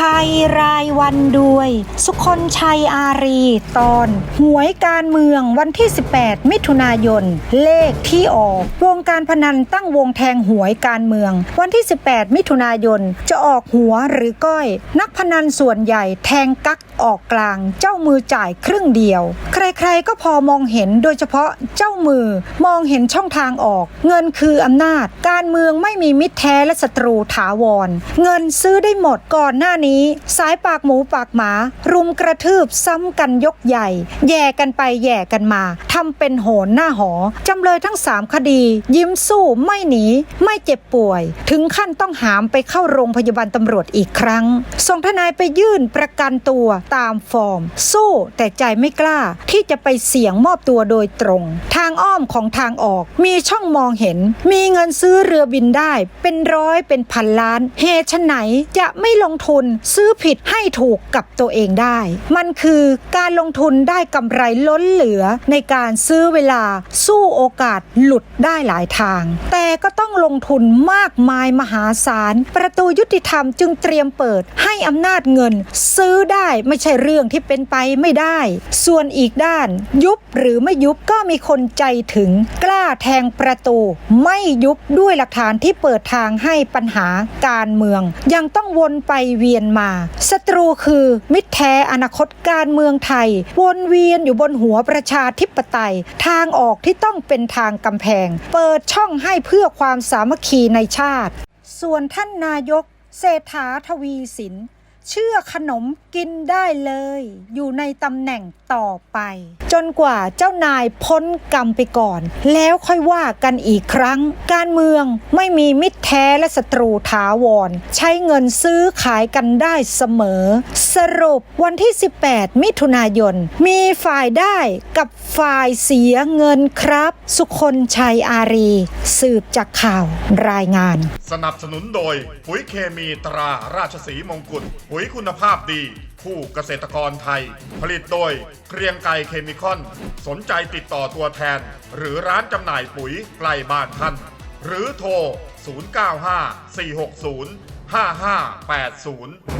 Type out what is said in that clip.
ภัยรายวันด้วย สุคนชัยอารี ตอน หวยการเมืองวันที่ 18 มิถุนายน เลขที่ออก วงการพนันตั้งวงแทงหวยการเมือง วันที่ 18 มิถุนายน จะออกหัวหรือก้อย นักพนันส่วนใหญ่แทงกักออกกลาง เจ้ามือจ่ายครึ่งเดียว ใครๆก็พอมองเห็นโดยเฉพาะเจ้ามือมองเห็นช่องทางออก เงินคืออำนาจ การเมืองไม่มีมิตรแท้และศัตรูถาวร เงินซื้อได้หมดก่อนหน้านี้ สายปากหมูปากหมา รุมกระทืบซ้ำกันยกใหญ่ แย่กันไปแย่กันมาทำเป็นโหนหน้าหอจำเลยทั้งสามคดี ยิ้มสู้ไม่หนี ไม่เจ็บป่วย ถึงขั้นต้องหามไปเข้าโรงพยาบาลตำรวจอีกครั้งส่งทนายไปยื่นประกันตัวตามฟอร์ม สู้แต่ใจไม่กล้าที่จะไปเสี่ยงมอบตัวโดยตรง ทางอ้อมของทางออก มีช่องมองเห็น มีเงินซื้อเรือบินได้ เป็นร้อยเป็นพันล้านเหตุไฉนจะไม่ลงทุนซื้อผิดให้ถูกกับตัวเองได้ มันคือการลงทุนได้กำไรล้นเหลือในการซื้อเวลาสู้โอกาสหลุดได้หลายทาง แต่ก็ต้องลงทุนมากมายมหาศาล ประตูยุติธรรมจึงเตรียมเปิดให้อำนาจเงิน ซื้อได้ไม่ใช่เรื่องที่เป็นไปไม่ได้ ส่วนอีกได้ด้าน ยุบหรือไม่ยุบก็มีคนใจถึงกล้าแทงประตู ไม่ยุบด้วยหลักฐานที่เปิดทางให้ปัญหาการเมือง ยังต้องวนไปเวียนมาศัตรูคือมิตรแท้อนาคตการเมืองไทย วนเวียนอยู่บนหัวประชาธิปไตย ทางออกที่ต้องเป็นทางกำแพง เปิดช่องให้เพื่อความสามัคคีในชาติ ส่วนท่านนายก เศรษฐาทวีสิน เชื่อขนมกินได้เลย อยู่ในตำแหน่งต่อไป จนกว่าเจ้านายพ้นกรรมไปก่อน แล้วค่อยว่ากันอีกครั้ง การเมืองไม่มีมิตรแท้และศัตรูถาวร ใช้เงินซื้อขายกันได้เสมอ สรุปวันที่ 18 มิถุนายน มีฝ่ายได้กับฝ่ายเสียเงินครับ สุคนชัยอารี สืบจากข่าวรายงาน สนับสนุนโดยปุ๋ยเคมีตราราชสีมงกุฎปุ๋ยคุณภาพดี คู่เกษตรกรไทย ผลิตโดยเกรียงไกรเคมีคอน สนใจติดต่อตัวแทน หรือร้านจำหน่ายปุ๋ยใกล้บ้านท่าน หรือโทร 095 460 5580